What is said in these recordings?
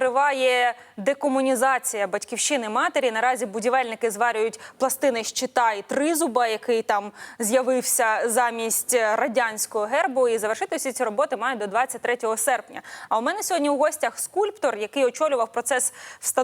Триває декомунізація батьківщини матері. Наразі будівельники зварюють пластини щита і тризуба, який там з'явився замість радянського гербу. І завершити всі ці роботи мають до 23 серпня. А у мене сьогодні у гостях скульптор, який очолював процес е,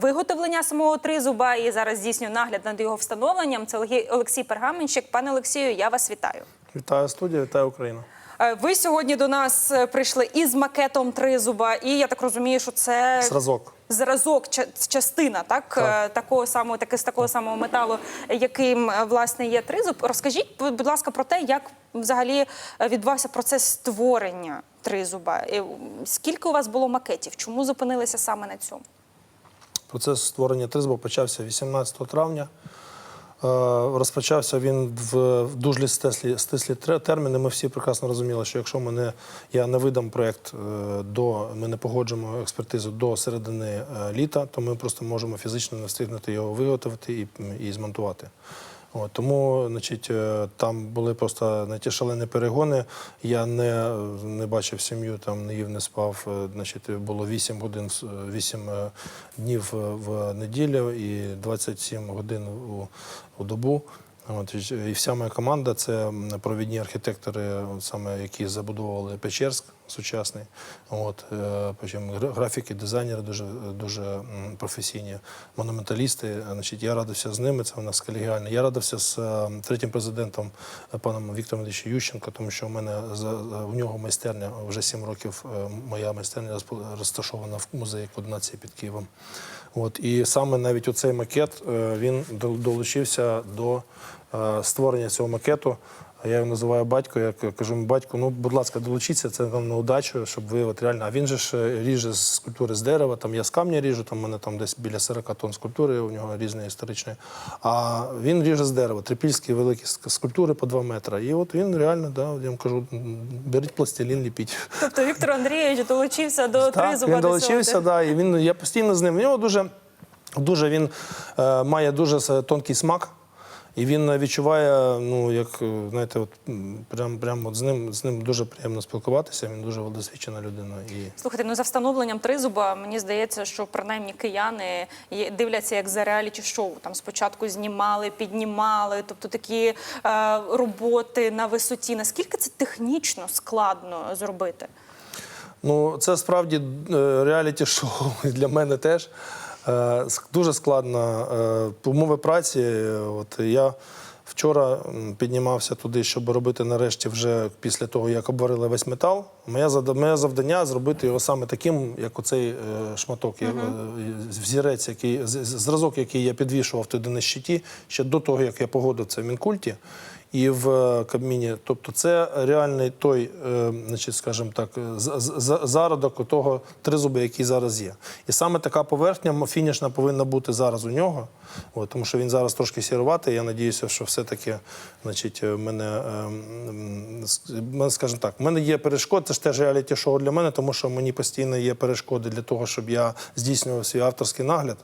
виготовлення самого тризуба і зараз здійснює нагляд над його встановленням. Це Олексій Пергаменщик. Пане Олексію, я вас вітаю. Вітаю студія, вітаю Україну. Е, Ви сьогодні до нас е, прийшли із макетом тризуба, і я так розумію, що це Зразок. зразок, частина, так, Так. Е, такого самого, таки з такого самого металу, яким власне є тризуб. Розкажіть, будь ласка, про те, як взагалі відбувався процес створення тризуба. Скільки у вас було макетів? Чому зупинилися саме на цьому? Процес створення тризбу почався 18 травня. Е, Розпочався він в дуже стислі, стислі терміни. Ми всі прекрасно розуміли, що якщо ми не, я не видам проєкт е, до ми не погоджуємо експертизу до середини е, літа, то ми просто можемо фізично не встигнути його виготовити і, і змонтувати. От, тому значить, е, там були просто знаєте, шалені перегони. Я не, не бачив сім'ю, там не їв, не спав. Е, Значить, було 8 годин, в- 8 е, днів в неділю і 27 годин у, у добу. От, і вся моя команда це провідні архітектори, саме які забудовували Печерськ сучасний. От, е, потім графіки, дизайнери дуже, дуже професійні, монументалісти. Значить, я радився з ними, це у нас колегіально. Я радився з е, третім президентом е, паном Віктором Іллічем Ющенко, тому що у мене за, в нього майстерня вже сім років. е, Моя майстерня розташована в музеї Координації під Києвом. От, і саме навіть оцей макет е, він долучився до е, створення цього макету. Я його називаю батько. Я кажу йому, батько, ну будь ласка, долучіться, це нам на удачу, щоб ви от реально. А він же ж е, ріже з скульптури з дерева, там я з камня ріжу, там у мене там десь біля 40 тонн скульптури, у нього різної історичної. А він ріже з дерева, трипільські великі ск- скульптури по 2 метри. І от він реально, да, я йому кажу, беріть пластилін, ліпіть. Тобто Віктор Андрійович долучився до Так, він долучився, да, і він я постійно з ним. У нього дуже, дуже він е, має дуже тонкий смак. І він відчуває, ну як е, знаєте, от прям, прям от з ним з ним дуже приємно спілкуватися. Він дуже досвідчена людина. І Слухайте, ну за встановленням тризуба мені здається, що принаймні кияни дивляться як за реаліті шоу. Там спочатку знімали, піднімали, тобто такі е, роботи на висоті. Наскільки це технічно складно зробити? Ну, це справді е, реаліті-шоу і для мене теж. Е, Дуже складно е, умови праці. От я вчора піднімався туди, щоб робити нарешті, вже після того, як обварили весь метал. Моє завдання зробити його саме таким, як оцей е, шматок, е, взірець, який зразок, який я підвішував туди на щиті, ще до того, як я погодив це в Мінкульті і в е, Кабміні. Тобто це реальний той, е, значить, скажімо так, е, зародок того тризуба, який зараз є. І саме така поверхня фінішна повинна бути зараз у нього, от, тому що він зараз трошки сіруватий. Я надіюся, що все-таки значить, е, мене, скажімо так, в мене є перешкоди, це ж теж реаліті-шоу для мене, тому що мені постійно є перешкоди для того, щоб я здійснював свій авторський нагляд.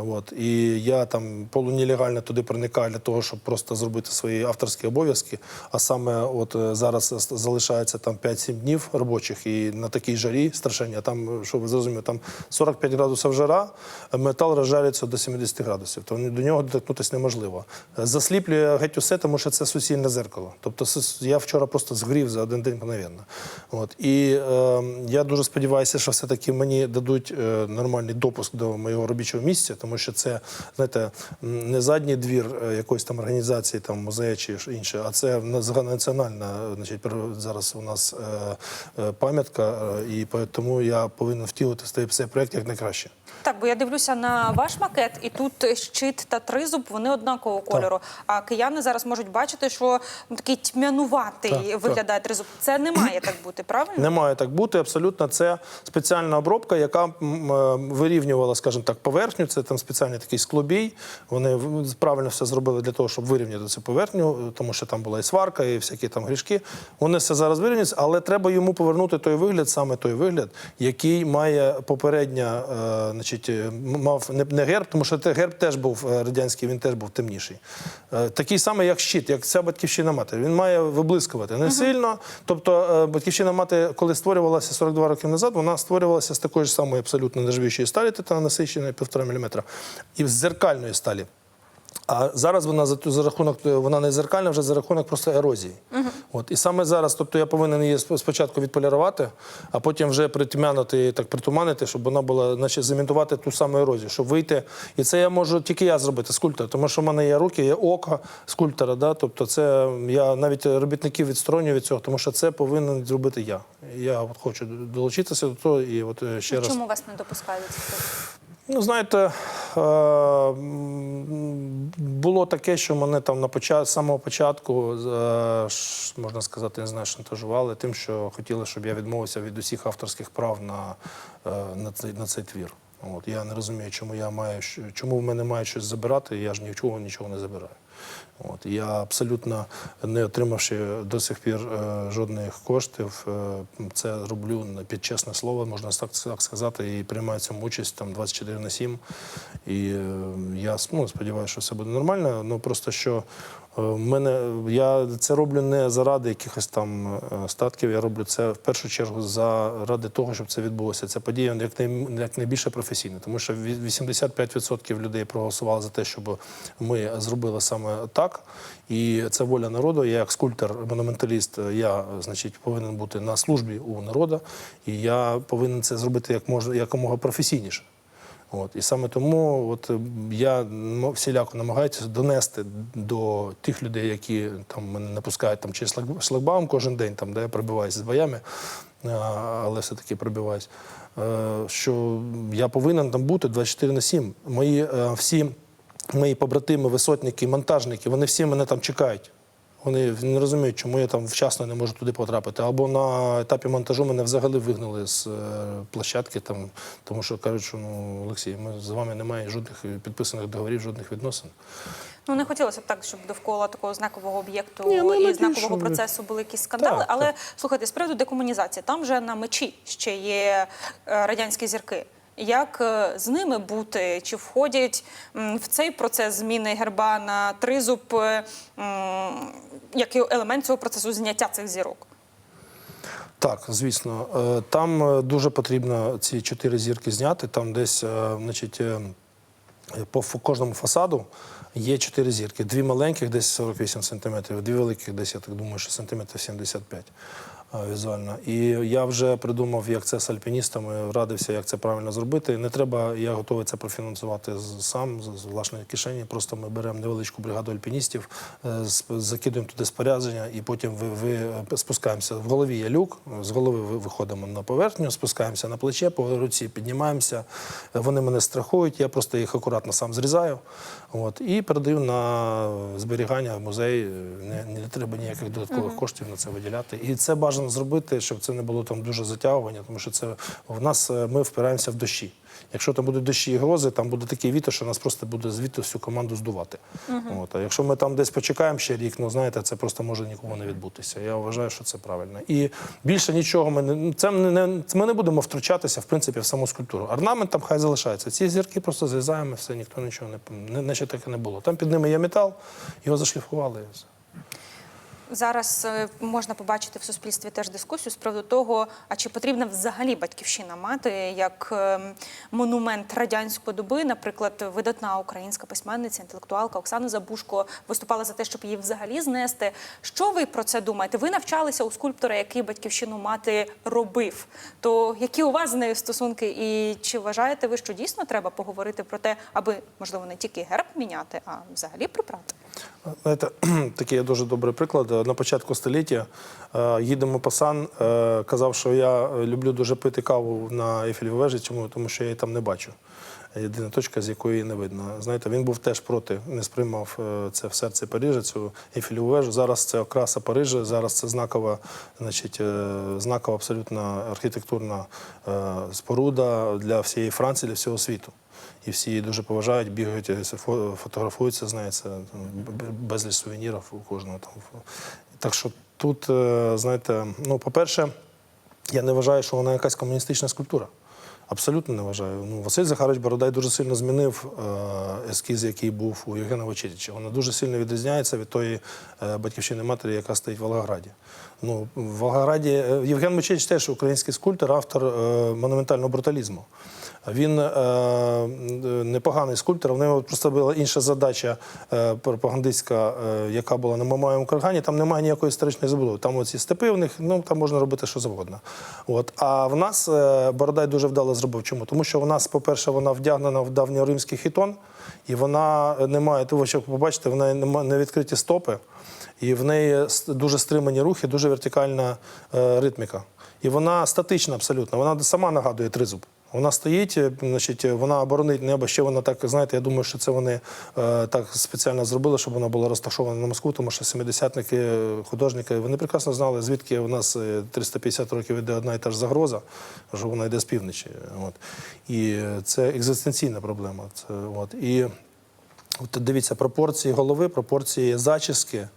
От, і я там полунелегально туди проникаю для того, щоб просто зробити свої авторські обов'язки. А саме от е, зараз залишається там 5-7 днів робочих і на такій жарі страшенні. А там, щоб ви зрозуміли, там 45 градусів жара, метал розжарюється до 70 градусів. То до нього доторкнутися неможливо. Засліплює геть усе, тому що це суцільне зеркало. Тобто я вчора просто згрів за один день мгновенно. От. І е, я дуже сподіваюся, що все-таки мені дадуть е, нормальний допуск до моєго робочого місця, тому що це, знаєте, не задній двір е, якоїсь там організації, там музею чи ж інше, а це на- загальнонаціональна значить, зараз у нас е, е, пам'ятка, е, і тому я повинен втілити цей- цей проєкт як найкраще. Так, бо я дивлюся на ваш макет, і тут щит та тризуб вони однакового кольору. А кияни зараз можуть бачити, що такий тьмянуватий Так, виглядає тризуб. Це не має так бути, правильно? Не має так бути. Абсолютно, це спеціальна обробка, яка вирівнювала, скажімо так, поверхню. Це там спеціальний такий склобій. Вони правильно все зробили для того, щоб вирівняти цю поверхню. Тому що там була і сварка, і всякі там грішки. Вони все зараз вирівнюються, але треба йому повернути той вигляд, саме той вигляд, який має попередня, е, значить, е, мав не, герб, тому що герб теж був е, радянський, він теж був темніший. Такий самий, як щит, як ця батьківщина мати. Він має виблискувати не сильно. Тобто, батьківщина мати, коли створювалася 42 роки назад, вона створювалася з такої ж самої абсолютно нержавіючої сталі, титана насиченої 1,5 мм, і з зеркальної сталі. А зараз вона за, за рахунок, вона не зеркальна, вже за рахунок просто ерозії. От. І саме зараз, тобто я повинен її спочатку відполірувати, а потім вже притьмянути, так притуманити, щоб вона була, значить, замінтувати ту саму ерозію, щоб вийти. І це я можу тільки я зробити, скульптор, тому що в мене є руки, є око скульптора. Да? Тобто це я навіть робітників відсторонюю від цього, тому що це повинен зробити я. Я от хочу долучитися до того і от е, ще раз. Чому вас не допускають? Ну, знаєте, е, було таке, що мене там на початку, з самого початку, е, можна сказати, не знаю, шантажували тим, що хотіли, щоб я відмовився від усіх авторських прав на, е, на, цей, на цей твір. От, я не розумію, чому я маю, чому в мене має щось забирати, я ж нічого нічого не забираю. От, я абсолютно не отримавши до сих пір е, жодних коштів, е, це роблю під чесне слово, можна так, так сказати, і приймаю цьому участь там 24 на 7. І е, я ну, сподіваюся, що все буде нормально. Ну просто що мене я це роблю не заради якихось там е, статків. Я роблю це в першу чергу заради того, щоб це відбулося. Ця подія як, най, як найбільше професійна, тому що ві- 85% людей проголосували за те, щоб ми зробили саме так. І це воля народу. Я як скульптор, монументаліст, я значить повинен бути на службі у народу, і я повинен це зробити як можна якомога професійніше. От і саме тому, от я всіляко намагаюся донести до тих людей, які там мене не пускають там через шлагбаум кожен день, там де я пробиваюся з боями, але все-таки пробиваюсь, е, що я повинен там бути 24 на 7. Мої е, всі мої побратими, висотники, монтажники, вони всі мене там чекають. Вони не розуміють, чому я там вчасно не можу туди потрапити. Або на етапі монтажу мене взагалі вигнали з е, площадки, там, тому що кажуть, що ну, Олексій, ми з вами немає жодних підписаних договорів, жодних відносин. Ну не хотілося б так, щоб довкола такого знакового об'єкту ну, і надіюсь, знакового що процесу були якісь скандали. Так, але так. слухайте, з приводу декомунізації, там вже на мечі ще є е, радянські зірки. Як е, з ними бути? Чи входять в цей процес зміни герба на тризуб е, як елемент цього процесу зняття цих зірок? Так, звісно. Е, Там дуже потрібно ці чотири зірки зняти. Там десь, значить, по кожному фасаду є чотири зірки. Дві маленьких, десь 48 сантиметрів, дві великих, десь, я так думаю, що сантиметрів 75 е, візуально. І я вже придумав, як це з альпіністами, радився, як це правильно зробити. Не треба, я готовий це профінансувати сам, з власної кишені. Просто ми беремо невеличку бригаду альпіністів, е, закидуємо туди спорядження і потім ви, ви е, спускаємося. В голові є люк, з голови виходимо на поверхню, спускаємося на плече, по руці піднімаємося. Вони мене страхують, я просто їх акуратно сам зрізаю. От, і передаю на зберігання в музей. Не, не треба ніяких додаткових коштів на це виділяти. І це бажано зробити, щоб це не було там дуже затягування, тому що це в нас е, ми впираємося в дощі. Якщо там будуть дощі і грози, там буде такий вітер, що нас просто буде звідти всю команду здувати. От. А якщо ми там десь почекаємо ще рік, ну знаєте, це просто може нікому не відбутися. Я вважаю, що це правильно. І більше нічого ми не ну, це не, не ми не будемо втручатися в принципі в саму скульптуру. Орнамент там хай залишається. Ці зірки просто зрізаємо, все ніхто нічого не не наче таке не було. Там під ними є метал, його зашліфували. і все. Зараз е, можна побачити в суспільстві теж дискусію з приводу того, а чи потрібна взагалі батьківщина мати як ем, монумент радянської доби. Наприклад, видатна українська письменниця, інтелектуалка Оксана Забушко виступала за те, щоб її взагалі знести. Що ви про це думаєте? Ви навчалися у скульптора, який батьківщину мати робив. То які у вас з нею стосунки? І чи вважаєте ви, що дійсно треба поговорити про те, аби можливо не тільки герб міняти, а взагалі прибрати? Знаєте, такий є дуже добрий приклад. На початку століття е, їдемо по сан, е, казав, що я люблю дуже пити каву на Ейфелевій вежі? Тому що я її там не бачу. Єдина точка, з якої не видно. Знаєте, він був теж проти, не сприймав е, це в серці Парижа, цю Ейфелеву вежу. Зараз це окраса Парижа, зараз це знакова, значить, е, знакова абсолютно архітектурна е, споруда для всієї Франції, для всього світу. І всі її дуже поважають, бігають, фотографуються з нею. Це там, б- б- безліч сувенірів у кожного там. Так що тут, знаєте, ну, по-перше, я не вважаю, що вона якась комуністична скульптура. Абсолютно не вважаю. Ну, Василь Захарович Бородай дуже сильно змінив е, ескіз, який був у Євгена Вочетіча. Вона дуже сильно відрізняється від тої е, батьківщини матері, яка стоїть в Волгограді. Ну, в Волгограді е, Євген Мочетич теж український скульптор, автор е, монументального бруталізму. Він е, непоганий скульптор. В нього просто була інша задача пропагандистська, яка була на Мамаєвому Каргані. Там немає ніякої історичної забудови. Там оці степи в них, ну там можна робити що завгодно. От. А в нас Бородай дуже вдало зробив. Чому? Тому що в нас, по-перше, вона вдягнена в давньоримський хітон, і вона не має, того, що побачите, в неї нема- не відкриті стопи. І в неї дуже стримані рухи, дуже вертикальна е, ритміка. І вона статична абсолютно. Вона сама нагадує тризуб. Вона стоїть, е, значить, вона оборонить небо. Ще вона так, знаєте, я думаю, що це вони е, так спеціально зробили, щоб вона була розташована на Москву, тому що 70-ники, е, художники, вони прекрасно знали, звідки у нас е, 350 років іде одна і та ж загроза, що вона йде з півночі. От. І е, це екзистенційна проблема. Це, от. І От дивіться, пропорції голови, пропорції зачіски.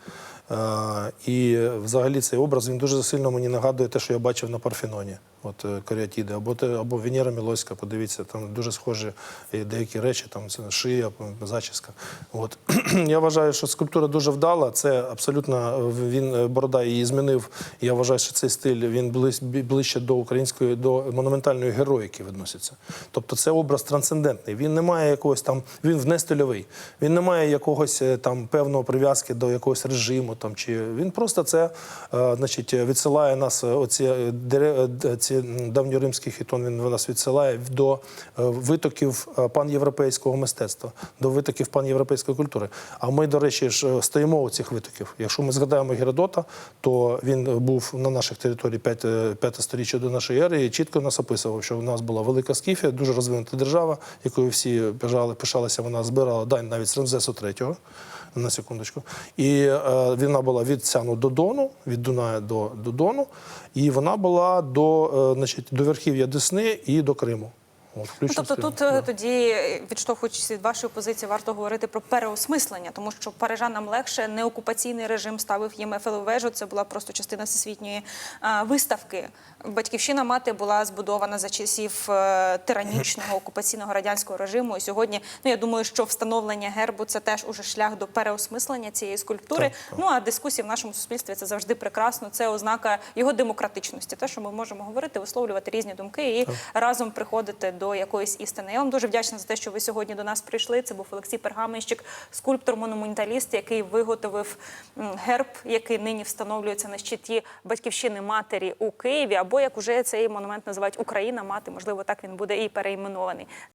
Е, і взагалі цей образ він дуже сильно мені нагадує те, що я бачив на Парфеноні, от е, каріатіди, або те, або Венера Мілоська, подивіться, там дуже схожі е, деякі речі, там це шия, зачіска. От я вважаю, що скульптура дуже вдала. Це абсолютно е, він борода її змінив. Я вважаю, що цей стиль він ближ- ближче до української, до монументальної героїки відноситься. Тобто це образ трансцендентний. Він не має якогось там, він внестильовий. Він не має якогось там певного прив'язки до якогось режиму. Там чи він просто це, значить, відсилає нас. Оці ці м, давньоримський хітон. Він нас відсилає до е, витоків е, панєвропейського мистецтва, до витоків панєвропейської культури. А ми, до речі, ж е, стоїмо у цих витоків. Якщо ми згадаємо Геродота, то він був на наших територіях п'яте п'яте сторіччя до нашої ери і чітко нас описував, що в нас була велика Скіфія, дуже розвинута держава, якою всі пишалися. Вона збирала дань навіть з Рамзесу III. На секундочку. І е, вона була від Сяну до Дону, від Дуная до, до Дону, і вона була до, е, значить, до верхів'я Десни і до Криму. Ну, включно тобто тут е, тоді, е, відштовхуючись від вашої позиції, варто говорити про переосмислення, тому що парижанам легше не окупаційний режим ставив їм Ефелеву вежу. Це була просто частина всесвітньої е, виставки. Батьківщина мати була збудована за часів тиранічного окупаційного радянського режиму. І сьогодні, ну я думаю, що встановлення гербу це теж уже шлях до переосмислення цієї скульптури. Так, так. Ну а дискусії в нашому суспільстві це завжди прекрасно. Це ознака його демократичності. Те, що ми можемо говорити, висловлювати різні думки і разом приходити до якоїсь істини. Я вам дуже вдячна за те, що ви сьогодні до нас прийшли. Це був Олексій Пергаменщик, скульптор-монументаліст, який виготовив герб, який нині встановлюється на щиті батьківщини матері у Києві. Або як уже цей монумент називають Україна мати, можливо, так він буде і перейменований.